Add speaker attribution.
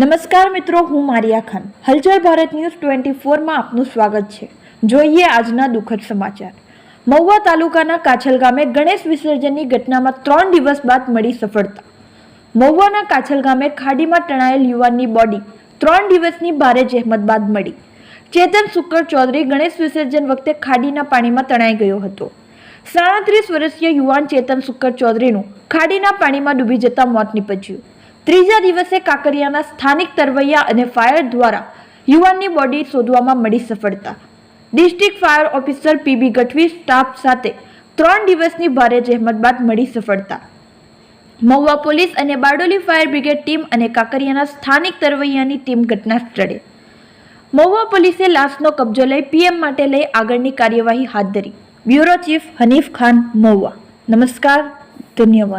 Speaker 1: નમસ્કાર મિત્રો, હું મારિયા ખાન. હલચલ ભારત ન્યૂઝ ટ્વેન્ટી ફોરમાં આપનું સ્વાગત છે. જોઈએ આજના દુઃખદ સમાચાર. મહુવા તાલુકાના કાછલ ગામે ગણેશ વિસર્જનની ઘટનામાં ત્રણ દિવસ બાદ મળી સફળતા. મહુવાના કાછલ ગામે ખાડીમાં તણાયેલ યુવાનની બોડી ત્રણ દિવસની ભારે જહેમત બાદ મળી. ચેતન સુક્કર ચૌધરી ગણેશ વિસર્જન વખતે ખાડીના પાણીમાં તણાઈ ગયો હતો. સાડત્રીસ વર્ષીય યુવાન ચેતન સુક્કર ચૌધરીનું ખાડીના પાણીમાં ડૂબી જતા મોત નીપજ્યું. ત્રીજા દિવસે કાંકરિયાના સ્થાનિક તરવૈયા અને ફાયર દ્વારા યુવાનની બોડી શોધવામાં મળી સફળતા. District fire officer PB Gadhvi staff સાથે ત્રણ દિવસની ભારે જહેમત બાદ મળી સફળતા. મહુવા પોલીસ અને બારડોલી ફાયર બ્રિગેડ ટીમ અને કાંકરિયાના સ્થાનિક તરવૈયાની ટીમ ઘટના સ્થળે. મહુવા પોલીસે લાશનો કબજો લઈ પીએમ માટે લઈ આગળની કાર્યવાહી હાથ ધરી. Bureau chief Hanif Khan, Mahuva. નમસ્કાર, ધન્યવાદ.